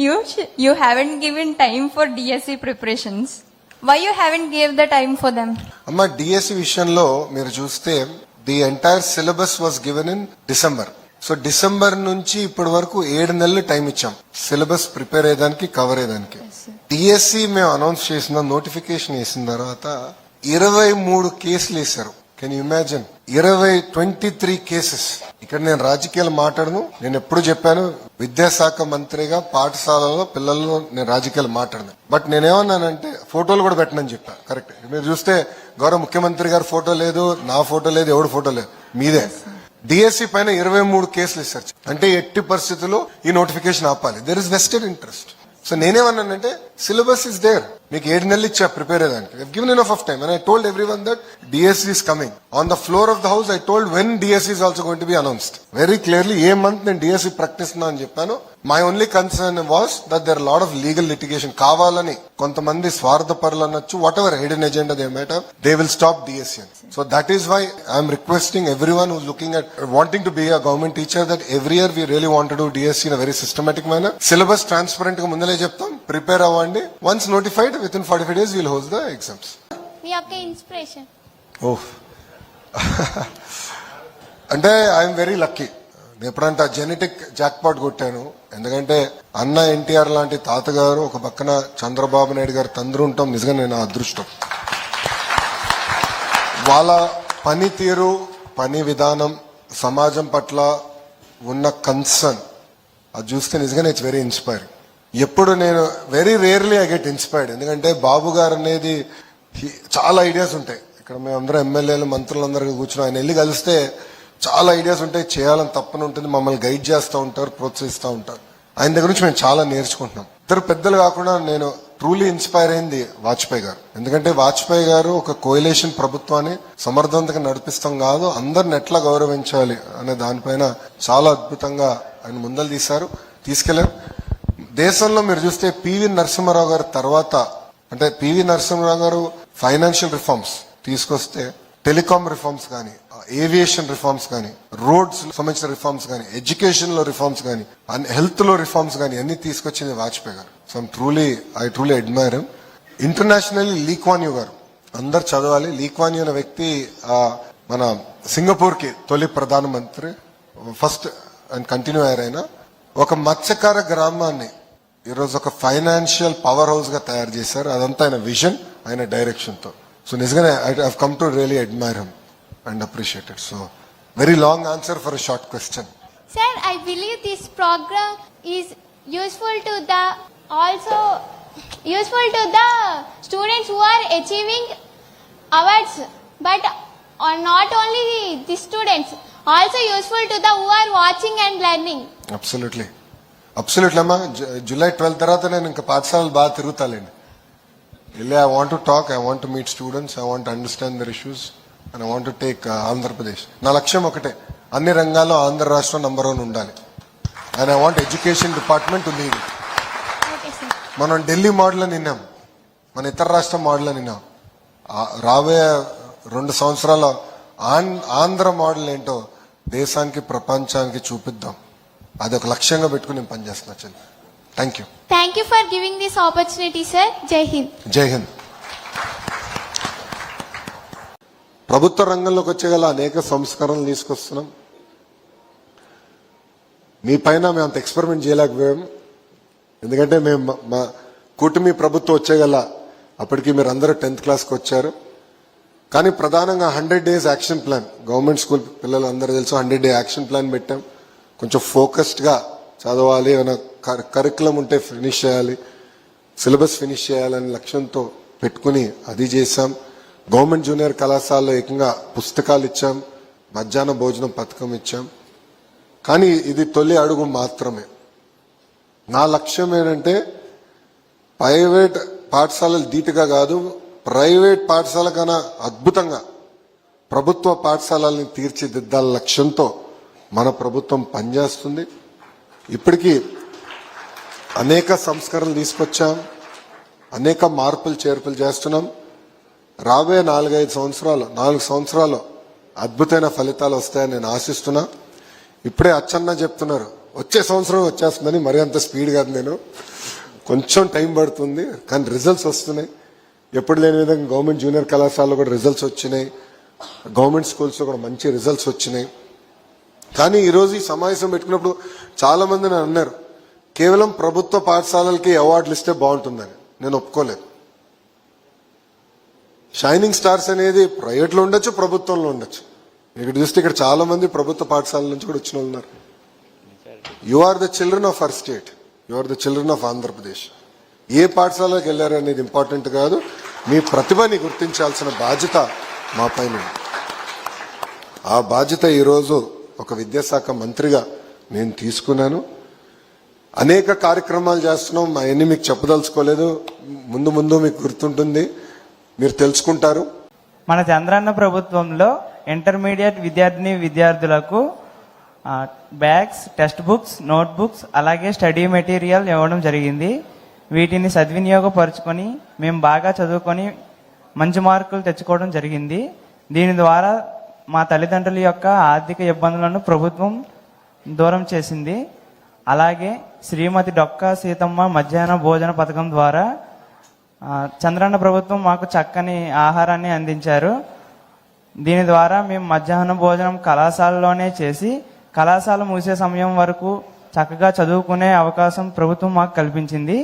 You sh- you haven't given time for DSC preparations. Why you haven't gave the time for them? అమ్మ DSC విషయంలో మీరు చూస్తే the entire syllabus was given in December so December నుంచి ఇప్పటి వరకు ఏడు నెలలు టైం ఇచ్చాం. సిలబస్ ప్రిపేర్ అయ్యేదానికి కవర్ అయ్యేదానికి. డిఎస్సి మేము అనౌన్స్ చేసిన నోటిఫికేషన్ వేసిన తర్వాత ఇరవై మూడు కేసులు వేశారు. కెన్ యూ ఇమాజిన్ ఇరవై ట్వంటీ త్రీ కేసెస్ ఇక్కడ నేను రాజకీయాలు మాట్లాడను. నేను ఎప్పుడు చెప్పాను విద్యాశాఖ మంత్రిగా పాఠశాలలో పిల్లల్లో నేను రాజకీయాలు మాట్లాడను. బట్ నేనేమన్నానంటే ఫోటోలు కూడా పెట్టనని చెప్పా. కరెక్ట్ మీరు చూస్తే గౌరవ ముఖ్యమంత్రి గారి ఫోటో లేదు నా ఫోటో లేదు ఎవడు ఫోటో లేదు. మీదే. డిఎస్సి పైన ఇరవై మూడు కేసులు ఇస్తారు అంటే ఎట్టి పరిస్థితుల్లో ఈ నోటిఫికేషన్ ఆపాలి. There is vested interest so నేనేమన్నానంటే సిలబస్ ఇస్ దేర్ మీకు ఏడు నెలలు ఇచ్చా prepare అయ్యడానికి given enough time and I told everyone that DSC is coming on the floor of the house I told when DSC is also going to be announced very clearly a month నేను DSC ప్రకటిస్తున్నా అని చెప్పాను my only concern was that there lot of legal litigation కావాలని కొంతమంది స్వార్థ పరులు అనొచ్చు whatever hidden agenda they might they will stop DSC అని. So that is why I'm requesting everyone who's looking at wanting to be a government teacher that every year we really want do DSC in very systematic manner syllabus ట్రాన్స్పరెంట్గా ముందలే చెప్తాం. Prepare అవ్వండి. Once notified within forty five days will host the exams మీ యొక్క inspiration oh అంటే I'm very lucky ఎప్పుడంటే genetic jackpot కొట్టాను. ఎందుకంటే అన్న ఎన్టీఆర్ లాంటి తాతగారు ఒక పక్కన చంద్రబాబు నాయుడు గారు తండ్రి ఉంటాం నిజంగా నేను అదృష్టం. వాళ్ళ పనితీరు పని విధానం సమాజం పట్ల ఉన్న కన్సర్న్ అది చూస్తే నిజంగానే ఇట్స్ వెరీ ఇన్స్పైరింగ్ ఎప్పుడు నేను very rarely I get inspired ఎందుకంటే బాబు గారు అనేది చాలా ఐడియాస్ ఉంటాయి. ఇక్కడ మేమందరం ఎమ్మెల్యేలు మంత్రులందరూ కూర్చుని ఆయన వెళ్ళి కలిస్తే చాలా ఐడియాస్ ఉంటాయి. చేయాలని తప్పని ఉంటుంది. మమ్మల్ని గైడ్ చేస్తూ ఉంటారు ప్రోత్సహిస్తూ ఉంటారు. ఆయన దగ్గర నుంచి మేము చాలా నేర్చుకుంటున్నాం. ఇద్దరు పెద్దలు కాకుండా నేను ట్రూలీ ఇన్స్పైర్ అయింది వాజ్పేయి గారు. ఎందుకంటే వాజ్పేయి గారు ఒక కోయిలేషన్ ప్రభుత్వాన్ని సమర్థవంతంగా నడిపిస్తాం కాదు అందరిని ఎట్లా గౌరవించాలి అనే దానిపైన చాలా అద్భుతంగా ఆయన ముందలు తీశారు. తీసుకెళ్ళారు దేశంలో మీరు చూస్తే పివి నరసింహారావు గారి తర్వాత అంటే PV Narasimha Rao garu financial reforms తీసుకొస్తే టెలికాం రిఫార్మ్స్ కానీ ఏవియేషన్ రిఫార్మ్స్ కానీ రోడ్స్ సంబంధించిన రిఫార్మ్స్ కానీ ఎడ్యుకేషన్లో రిఫార్మ్స్ కానీ హెల్త్లో రిఫార్మ్స్ కానీ అన్ని తీసుకొచ్చింది Vajpayee garu. So truly I truly admire internationally Lee Kuan Yew garu. అందరు చదవాలి. లీక్వాన్ యూ అనే వ్యక్తి మన సింగపూర్కి తొలి ప్రధానమంత్రి ఫస్ట్ అండ్ కంటిన్యూ అయ్యారైనా ఒక మత్స్యకార గ్రామాన్ని ఈరోజు ఒక ఫైనాన్షియల్ పవర్ హౌస్గా తయారు చేశారు. అదంతా ఆయన విజన్ ఆయన డైరెక్షన్తో సో నిజంగానే I have come to really admire him and appreciated so very long answer for short question sir I believe this programme is useful to the also useful to the students who are achieving awards but not only the students also useful to the who are watching and learning absolutely absolutely అమ్మా జు- July twelfth తర్వాత నేను ఇంకా పాఠశాలలు బాగా తిరుగుతాలేండి. వెళ్ళి I want to talk I want to meet students I want understand their issues and I want to take Andhra Pradesh నా లక్ష్యం ఒకటే అన్ని రంగాల్లో ఆంధ్ర రాష్ట్రం నంబర్ వన్ ఉండాలి. And I want education department to lead మనం ఢిల్లీ మోడల్ అని విన్నాం. మన ఇతర రాష్ట్ర మోడల్ అని విన్నాం. ఆ- రాబోయే రెండు సంవత్సరాల ఆంధ్ర మోడల్ ఏంటో దేశానికి ప్రపంచానికి చూపిద్దాం. అది ఒక లక్ష్యంగా పెట్టుకుని నేను పనిచేస్తున్నా చెల్లి. Thank you thank you for giving this opportunity sir Jai Hind Jai Hind ప్రభుత్వ రంగంలోకి వచ్చేగల అనేక సంస్కరణలు తీసుకొస్తున్నాం. మీ పైన మేము అంత ఎక్స్పెరిమెంట్ చేయలేకపోయాం ఎందుకంటే మేము మా- మా కూటమి ప్రభుత్వం వచ్చేగల అప్పటికి మీరు అందరూ టెన్త్ క్లాస్కి వచ్చారు. కానీ ప్రధానంగా hundred days action plan government school పిల్లలు అందరూ తెలుసు హండ్రెడ్ డే యాక్షన్ ప్లాన్ పెట్టాం. కొంచెం ఫోకస్డ్గా చదవాలి ఏమైనా కరికులం ఉంటే ఫినిష్ చేయాలి సిలబస్ ఫినిష్ చేయాలనే లక్ష్యంతో పెట్టుకుని అది చేశాం. గవర్నమెంట్ జూనియర్ కళాశాలలో ఏకంగా పుస్తకాలు ఇచ్చాం మధ్యాహ్న భోజనం పథకం ఇచ్చాం. కానీ ఇది తొలి అడుగు మాత్రమే. నా లక్ష్యం ఏంటంటే ప్రైవేట్ పాఠశాలలు ధీటుగా కాదు ప్రైవేట్ పాఠశాల కన్నా అద్భుతంగా ప్రభుత్వ పాఠశాలల్ని తీర్చిదిద్దాల లక్ష్యంతో మన ప్రభుత్వం పనిచేస్తుంది. ఇప్పటికీ అనేక సంస్కరణలు తీసుకొచ్చాం. అనేక మార్పులు చేర్పులు చేస్తున్నాం. రాబోయే నాలుగైదు సంవత్సరాలు నాలుగు సంవత్సరాలు అద్భుతమైన ఫలితాలు వస్తాయని నేను ఆశిస్తున్నా. ఇప్పుడే అచ్చన్న చెప్తున్నారు వచ్చే సంవత్సరం వచ్చేస్తుందని మరి అంత స్పీడ్ కాదు నేను. కొంచెం టైం పడుతుంది కానీ రిజల్ట్స్ వస్తున్నాయి. ఎప్పుడు లేని విధంగా గవర్నమెంట్ జూనియర్ కళాశాలలో కూడా రిజల్ట్స్ వచ్చినాయి. గవర్నమెంట్ స్కూల్స్లో కూడా మంచి రిజల్ట్స్ వచ్చినాయి. కానీ ఈరోజు ఈ సమావేశం పెట్టుకున్నప్పుడు చాలా మంది నన్ను అన్నారు కేవలం ప్రభుత్వ పాఠశాలలకి అవార్డులు ఇస్తే బాగుంటుందని. నేను ఒప్పుకోలేదు. షైనింగ్ స్టార్స్ అనేది ప్రైవేట్లో ఉండొచ్చు ప్రభుత్వంలో ఉండొచ్చు. ఇక్కడ చూస్తే ఇక్కడ చాలా మంది ప్రభుత్వ పాఠశాల నుంచి కూడా వచ్చిన ఉన్నారు. You are the children of our state you are the children of Andhra Pradesh ఏ పాఠశాలకు వెళ్ళారు అనేది ఇంపార్టెంట్ కాదు. మీ ప్రతిభని గుర్తించాల్సిన బాధ్యత మా పైన ఆ బాధ్యత ఈరోజు ఒక విద్యాశాఖ మంత్రిగా నేను తీసుకున్నాను. అనేక కార్యక్రమాలు చేస్తున్నాం. అవన్నీ మీకు చెప్పదలుచుకోలేదు. ముందు ముందు మీకు గుర్తుంటుంది. మీరు తెలుసుకుంటారు. మన చంద్రన్న ప్రభుత్వంలో ఇంటర్మీడియట్ విద్యార్థిని విద్యార్థులకు bags textbooks notebooks అలాగే స్టడీ మెటీరియల్ ఇవ్వడం జరిగింది. వీటిని సద్వినియోగపరుచుకొని మేము బాగా చదువుకొని మంచి మార్కులు తెచ్చుకోవడం జరిగింది. దీని ద్వారా మా తల్లిదండ్రుల యొక్క ఆర్థిక ఇబ్బందులను ప్రభుత్వం దూరం చేసింది. అలాగే శ్రీమతి డొక్కా సీతమ్మ మధ్యాహ్న భోజన పథకం ద్వారా చంద్రన్న ప్రభుత్వం మాకు చక్కని ఆహారాన్ని అందించారు. దీని ద్వారా మేము మధ్యాహ్న భోజనం కళాశాలలోనే చేసి కళాశాల మూసే సమయం వరకు చక్కగా చదువుకునే అవకాశం ప్రభుత్వం మాకు కల్పించింది.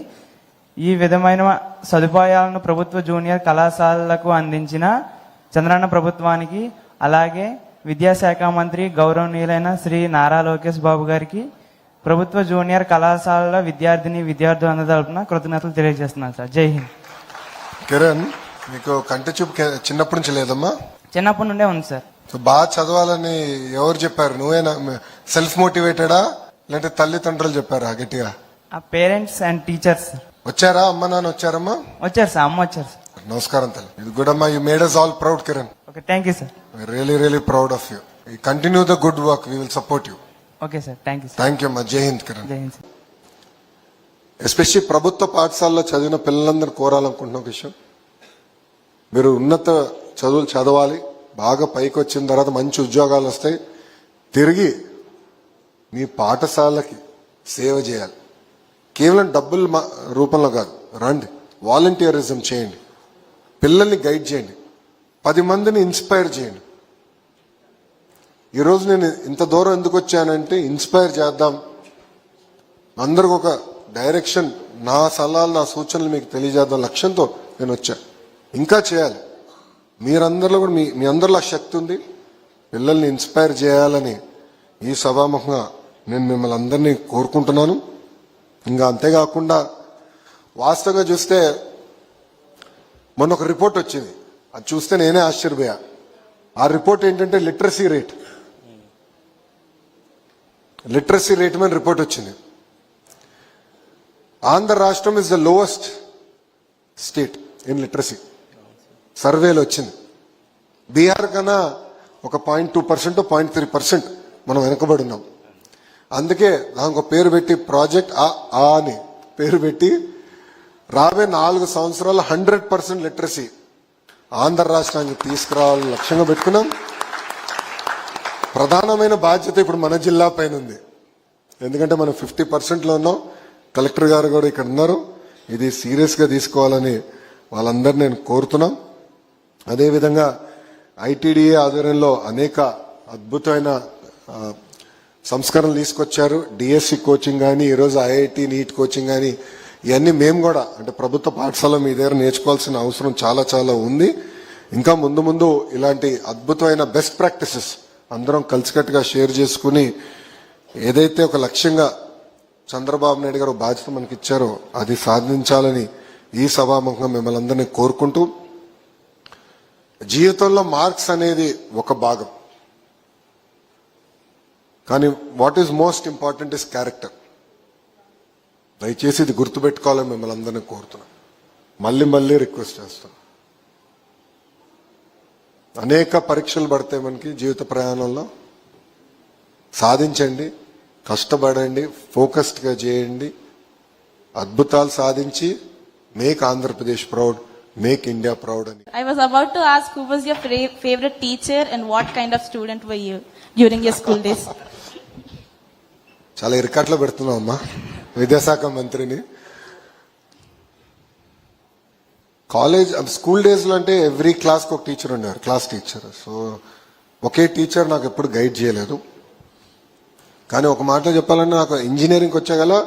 ఈ విధమైన సదుపాయాలను ప్రభుత్వ జూనియర్ కళాశాలలకు అందించిన చంద్రన్న ప్రభుత్వానికి అలాగే విద్యాశాఖ మంత్రి గౌరవనీయులైన శ్రీ నారా లోకేష్ బాబు గారికి ప్రభుత్వ జూనియర్ కళాశాలల విద్యార్థిని విద్యార్థులందరి తరపున కృతజ్ఞతలు తెలియజేస్తున్నాను సార్. జై హింద్. కిరణ్ మీకు కంటి చూపు చిన్నప్పటి నుంచి లేదమ్మా? చిన్నప్పటి నుండే ఉంది సార్. బాగా చదవాలని ఎవరు చెప్పారు? నువ్వేనా? సెల్ఫ్ మోటివేటెడా లేదంటే తల్లిదండ్రులు చెప్పారా గట్టిగా? ఆ పేరెంట్స్ అండ్ టీచర్స్. వచ్చారా? అమ్మ నాన్న వచ్చారమ్మా? వచ్చారు సార్ అమ్మ వచ్చారు సార్. నమస్కారం తల్లి. ఇది కూడా you made us all proud Kiran. Okay thank you sir really really proud of you continue the good work we will support you okay sir thank you thank you అమ్మా జై హింద్ కిరణ్ జై Hind sir especially ప్రభుత్వ పాఠశాలలో చదివిన పిల్లలందరూ కోరాలనుకుంటున్న ఒక విషయం. మీరు ఉన్నత చదువులు చదవాలి. బాగా పైకి వచ్చిన తర్వాత మంచి ఉద్యోగాలు వస్తాయి. తిరిగి మీ పాఠశాలకి సేవ చేయాలి. కేవలం డబ్బుల రూపంలో కాదు. రండి. వాలంటీరిజం చేయండి. పిల్లల్ని గైడ్ చేయండి. పది మందిని ఇన్స్పైర్ చేయండి. ఈరోజు నేను ఇంత దూరం ఎందుకు వచ్చానంటే ఇన్స్పైర్ చేద్దాం. అందరికి ఒక డైరెక్షన్ నా సలహాలు నా సూచనలు మీకు తెలియజేద్దాం లక్ష్యంతో నేను వచ్చా. ఇంకా చేయాలి. మీరందరిలో కూడా మీ మీ అందరిలో శక్తి ఉంది. పిల్లల్ని ఇన్స్పైర్ చేయాలని ఈ సభాముఖంగా నేను మిమ్మల్ని అందరినీ కోరుకుంటున్నాను. ఇంకా అంతేకాకుండా వాస్తవంగా చూస్తే మొన్న ఒక రిపోర్ట్ వచ్చింది. అది చూస్తే నేనే ఆశ్చర్యపోయా. ఆ రిపోర్ట్ ఏంటంటే లిటరసీ రేట్. లిటరసీ రేట్ మీద రిపోర్ట్ వచ్చింది. ఆంధ్ర రాష్ట్రం is the lowest state in literacy సర్వేలు వచ్చింది. బీహార్ కన్నా ఒక point two percent point three percent మనం వెనకబడి ఉన్నాం. అందుకే దానికి ఒక పేరు పెట్టి ప్రాజెక్ట్ ఆ ఆ అని పేరు పెట్టి రాబోయే నాలుగు సంవత్సరాలు హండ్రెడ్ పర్సెంట్ లిటరసీ ఆంధ్ర రాష్ట్రానికి తీసుకురావాలని లక్ష్యంగా పెట్టుకున్నాం. ప్రధానమైన బాధ్యత ఇప్పుడు మన జిల్లా పైన ఉంది. ఎందుకంటే మనం ఫిఫ్టీ పర్సెంట్లో ఉన్నాం. కలెక్టర్ గారు కూడా ఇక్కడ ఉన్నారు. ఇది సీరియస్గా తీసుకోవాలని వాళ్ళందరినీ నేను కోరుతున్నాం. అదేవిధంగా ఐటీడీఏ ఆధ్వర్యంలో అనేక అద్భుతమైన సంస్కరణలు తీసుకొచ్చారు. డిఎస్సి కోచింగ్ కానీ ఈరోజు ఐఐటి నీట్ కోచింగ్ కానీ ఇవన్నీ మేము కూడా అంటే ప్రభుత్వ పాఠశాల మీ దగ్గర నేర్చుకోవాల్సిన అవసరం చాలా చాలా ఉంది. ఇంకా ముందు ముందు ఇలాంటి అద్భుతమైన బెస్ట్ ప్రాక్టీసెస్ అందరం కలిసికట్టుగా షేర్ చేసుకుని ఏదైతే ఒక లక్ష్యంగా చంద్రబాబు నాయుడు గారు బాధ్యత మనకి ఇచ్చారో అది సాధించాలని ఈ సభాముఖంగా మిమ్మల్ని అందరినీ కోరుకుంటూ జీవితంలో మార్క్స్ అనేది ఒక భాగం. కానీ what is most important is character దయచేసి ఇది గుర్తుపెట్టుకోవాలని మిమ్మల్ని అందరినీ కోరుతున్నాను మళ్ళీ మళ్ళీ రిక్వెస్ట్ చేస్తాను అనేక పరీక్షలు పడతాయి మనకి జీవిత ప్రయాణంలో సాధించండి కష్టపడండి ఫోకస్డ్గా చేయండి అద్భుతాలు సాధించి make Andhra Pradesh proud make India proud అని. Was about to ask who was your fra- favorite teacher and what kind of student were you during your school days? చాలా ఇరకట్లో పెడుతున్నాం అమ్మా. విద్యాశాఖ మంత్రిని. కాలేజ్ స్కూల్ డేస్లో అంటే ఎవ్రీ క్లాస్కి ఒక టీచర్ ఉండేవారు క్లాస్ టీచర్. సో ఒకే టీచర్ నాకు ఎప్పుడు గైడ్ చేయలేదు. కానీ ఒక మాటలో చెప్పాలంటే నాకు ఇంజనీరింగ్కి వచ్చాగల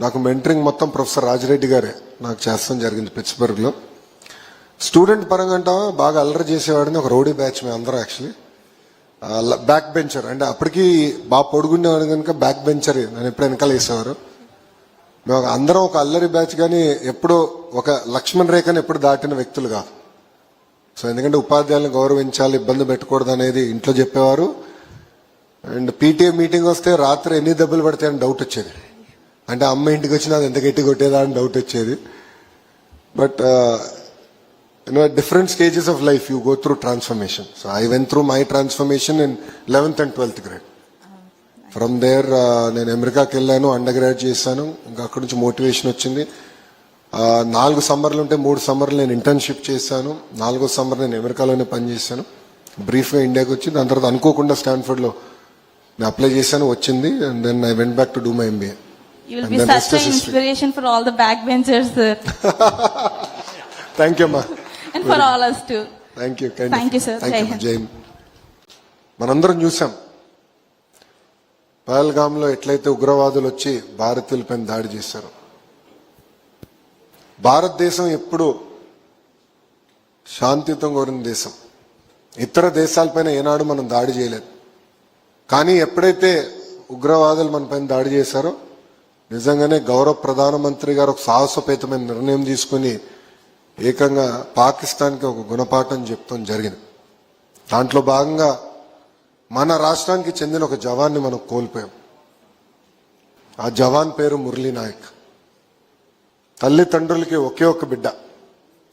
నాకు మెంటరింగ్ మొత్తం ప్రొఫెసర్ రాజిరెడ్డి గారే నాకు చేస్తాం జరిగింది పిట్స్బర్గ్లో. స్టూడెంట్ పరంగా అంటావా బాగా అల్లరి చేసేవాడిని ఒక రౌడీ బ్యాచ్ మేము అందరం యాక్చువల్లీ. Back bencher. అంటే అప్పటికి బాగా పొడుగుండేవాడు కనుక బ్యాక్ బెంచర్. నన్ను ఎప్పుడు వెనకాల వేసేవారు. మేము అందరం ఒక అల్లరి బ్యాచ్ కానీ ఎప్పుడు ఒక లక్ష్మణ్ రేఖను ఎప్పుడు దాటిన వ్యక్తులు కాదు. సో ఎందుకంటే ఉపాధ్యాయులను గౌరవించాలి ఇబ్బంది పెట్టకూడదు అనేది ఇంట్లో చెప్పేవారు. అండ్ పీటీఏ మీటింగ్ వస్తే రాత్రి ఎన్ని దెబ్బలు పడతాయని డౌట్ వచ్చేది. అంటే అమ్మ ఇంటికి వచ్చినా అది ఎంత గట్టి కొట్టేదా అని డౌట్ వచ్చేది. But you know different stages of life you go through transformation so I went through my transformation in eleventh and twelfth grade from there నేను అమెరికాకి వెళ్ళాను అండర్ గ్రాడ్ చేశాను. ఇంకా అక్కడి నుంచి మోటివేషన్ వచ్చింది. Uh, నాలుగు సమ్మర్లు ఉంటే మూడు సమ్మర్లు నేను ఇంటర్న్షిప్ చేశాను. నాలుగో సమ్మర్ నేను అమెరికాలోనే పనిచేశాను బ్రీఫ్గా ఇండియాకి వచ్చి దాని తర్వాత అనుకోకుండా స్టాన్ఫర్డ్లో నేను అప్లై చేశాను వచ్చింది. And then I went back to do my MBA thank you అమ్మా. Thank you. జై హింద్. మనందరం చూసాం. పహల్గామ్లో ఎట్లయితే ఉగ్రవాదులు వచ్చి భారతీయులపైన దాడి చేశారు. భారతదేశం ఎప్పుడు శాంతియుతం కోరిన దేశం. ఇతర దేశాలపైన ఏనాడు మనం దాడి చేయలేదు. కానీ ఎప్పుడైతే ఉగ్రవాదులు మనపైన దాడి చేశారో నిజంగానే గౌరవ ప్రధానమంత్రి గారు ఒక సాహసోపేతమైన నిర్ణయం తీసుకుని ఏకంగా పాకిస్తాన్కి ఒక గుణపాఠం చెప్తాం జరిగింది. దాంట్లో భాగంగా మన రాష్ట్రానికి చెందిన ఒక జవాన్ని మనం కోల్పోయాం. ఆ జవాన్ పేరు మురళీ నాయక్. తల్లిదండ్రులకి ఒకే ఒక బిడ్డ.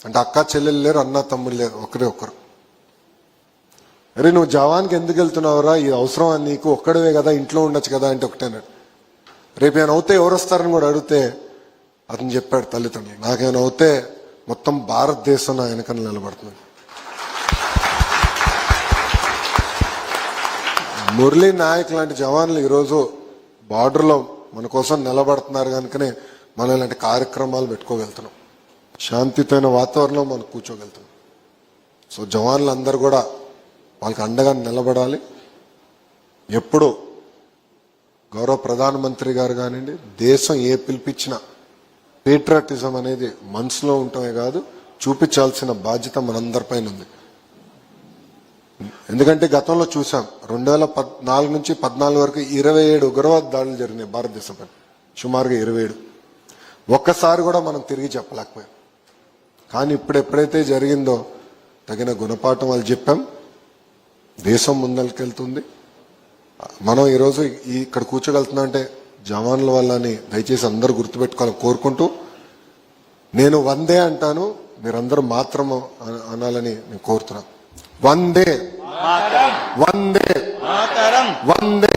అంటే అక్క చెల్లెలు లేరు అన్న తమ్ముళ్ళు లేరు ఒకరే ఒకరు. అరే నువ్వు జవాన్కి ఎందుకు వెళ్తున్నావురా? ఇది అవసరం అని నీకు ఒక్కడవే కదా ఇంట్లో ఉండొచ్చు కదా అంటే ఒకటేనాడు రేపు ఏమైనా అవుతే ఎవరు వస్తారని కూడా అడిగితే అతను చెప్పాడు తల్లిదండ్రులు. నాకేమైనా అవుతే మొత్తం భారతదేశం నా వెనకన నిలబడుతుంది. మురళీ నాయక్ లాంటి జవాన్లు ఈరోజు బార్డర్లో మన కోసం నిలబడుతున్నారు కనుకనే మనం ఇలాంటి కార్యక్రమాలు పెట్టుకోగలుగుతున్నాం. శాంతితైన వాతావరణంలో మనం కూర్చోగలుగుతున్నాం. సో జవాన్లు అందరూ కూడా వాళ్ళకి అండగా నిలబడాలి. ఎప్పుడు గౌరవ ప్రధానమంత్రి గారు కానివ్వండి దేశం ఏ పిలిపించినా పేట్రాటిజం అనేది మనసులో ఉండటమే కాదు చూపించాల్సిన బాధ్యత మనందరిపైన ఉంది. ఎందుకంటే గతంలో చూసాం రెండు వేల పద్నాలుగు నుంచి పద్నాలుగు వరకు ఇరవై ఏడు ఉగ్రవాద దాడులు జరిగినాయి భారతదేశంపై. సుమారుగా ఇరవై ఏడు. ఒక్కసారి కూడా మనం తిరిగి చెప్పలేకపోయాం. కానీ ఇప్పుడు ఎప్పుడైతే జరిగిందో తగిన గుణపాఠం వాళ్ళు చెప్పాం. దేశం ముందరికెళ్తుంది. మనం ఈరోజు ఈ ఇక్కడ కూర్చోగలుగుతున్నా అంటే జవాన్ల వల్ల అని దయచేసి అందరూ గుర్తుపెట్టుకోవాలని కోరుకుంటూ నేను వందే అంటాను. మీరందరూ మాత్రం అన- అనాలని నేను కోరుతున్నాను. వందే వందే వందే